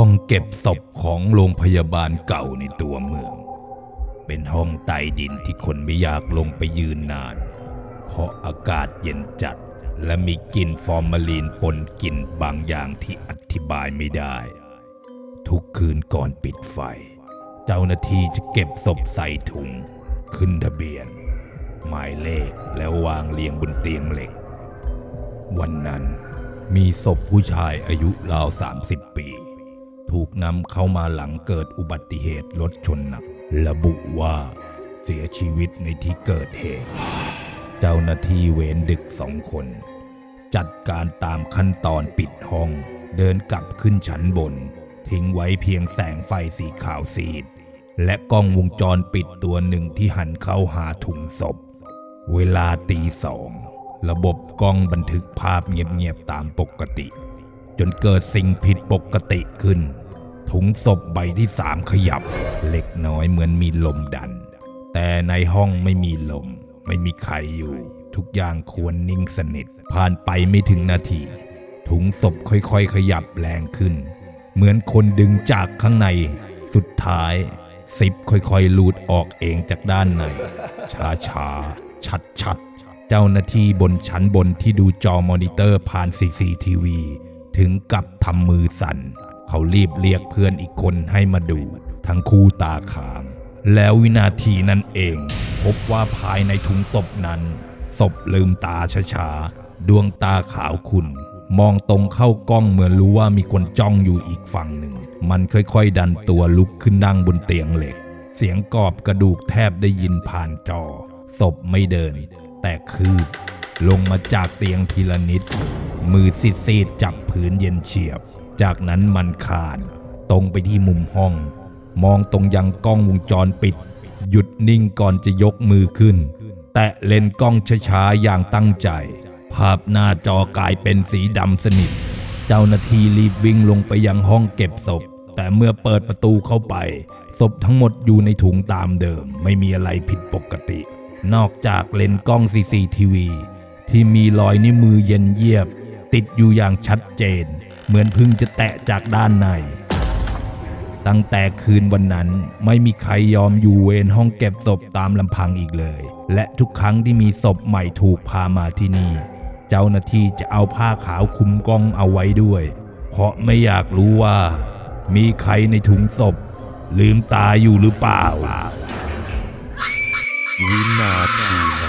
ห้องเก็บศพของโรงพยาบาลเก่าในตัวเมือง เป็นห้องใต้ดินที่คนไม่อยากลงไปยืนนาน เพราะอากาศเย็นจัดและมีกลิ่นฟอร์มาลีนปนกลิ่นบางอย่างที่อธิบายไม่ได้ ทุกคืนก่อนปิดไฟ เจ้าหน้าที่จะเก็บศพใส่ถุง ขึ้นทะเบียน หมายเลขแล้ววางเรียงบนเตียงเหล็ก วันนั้นมีศพผู้ชายอายุราว 30 ปี ถูกนำเข้ามาหลังเกิดอุบัติเหตุรถชนหนัก ระบุว่าเสียชีวิตในที่เกิดเหตุ เจ้าหน้าที่เวรดึกสองคน จัดการตามขั้นตอนปิดห้อง เดินกลับขึ้นชั้นบน ทิ้งไว้เพียงแสงไฟสีขาวซีด และกล้องวงจรปิดตัวหนึ่งที่หันเข้าหาถุงศพ เวลาตีสอง ระบบกล้องบันทึกภาพเงียบๆตามปกติ จนเกิดสิ่งผิดปกติขึ้น ถุงศพใบที่สามขยับ เล็กน้อยเหมือนมีลมดัน แต่ในห้องไม่มีลม ไม่มีใครอยู่ ทุกอย่างควรนิ่งสนิท ผ่านไปไม่ถึงนาที ถุงศพค่อยๆ ขยับแรงขึ้น เหมือนคนดึงจากข้างใน สุดท้ายซิปค่อยๆลูดออกเองจากด้านใน ช้าๆ ชัดๆ เจ้าหน้าที่บนชั้นบนที่ดูจอมอนิเตอร์ผ่าน CCTV ถึงกับทำมือสั่น เขารีบเรียกเพื่อนอีกคนให้มาดู ทั้งคู่ตาค้าง แล้ววินาทีนั้นเอง พบว่าภายในถุงศพนั้น ศพลืมตาช้าๆ ดวงตาขาวขุ่นมองตรงเข้ากล้องเหมือนรู้ว่ามีคนจ้องอยู่อีกฝั่งหนึ่ง มันค่อยๆ ดันตัวลุกขึ้นนั่งบนเตียงเหล็ก เสียงกรอบกระดูกแทบได้ยินผ่านจอ ศพไม่เดิน แต่คืบ ลงมาจากเตียงทีละนิด มือซีดๆจับพื้นเย็นเฉียบ จากนั้นมันคานตรงไปที่มุมห้อง มองตรงยังกล้องวงจรปิด หยุดนิ่งก่อนจะยกมือขึ้น แตะเลนกล้องช้าๆอย่างตั้งใจ ภาพหน้าจอกลายเป็นสีดำสนิท เจ้าหน้าที่รีบวิ่งลงไปยังห้องเก็บศพ แต่เมื่อเปิดประตูเข้าไป ศพทั้งหมดอยู่ในถุงตามเดิม ไม่มีอะไรผิดปกติ นอกจากเลนกล้อง CCTV ที่มีรอยนิ้วมือเย็นเยียบ ติดอยู่อย่างชัดเจน เหมือนพึ่งจะแตะจากด้านใน ตั้งแต่คืนวันนั้นไม่มีใครยอมอยู่เวรห้องเก็บศพตามลำพังอีกเลย และทุกครั้งที่มีศพใหม่ถูกพามาที่นี่ เจ้าหน้าที่จะเอาผ้าขาวคุมกล้องเอาไว้ด้วย เพราะไม่อยากรู้ว่า มีใครในถุงศพ ลืมตาอยู่หรือเปล่าวินาที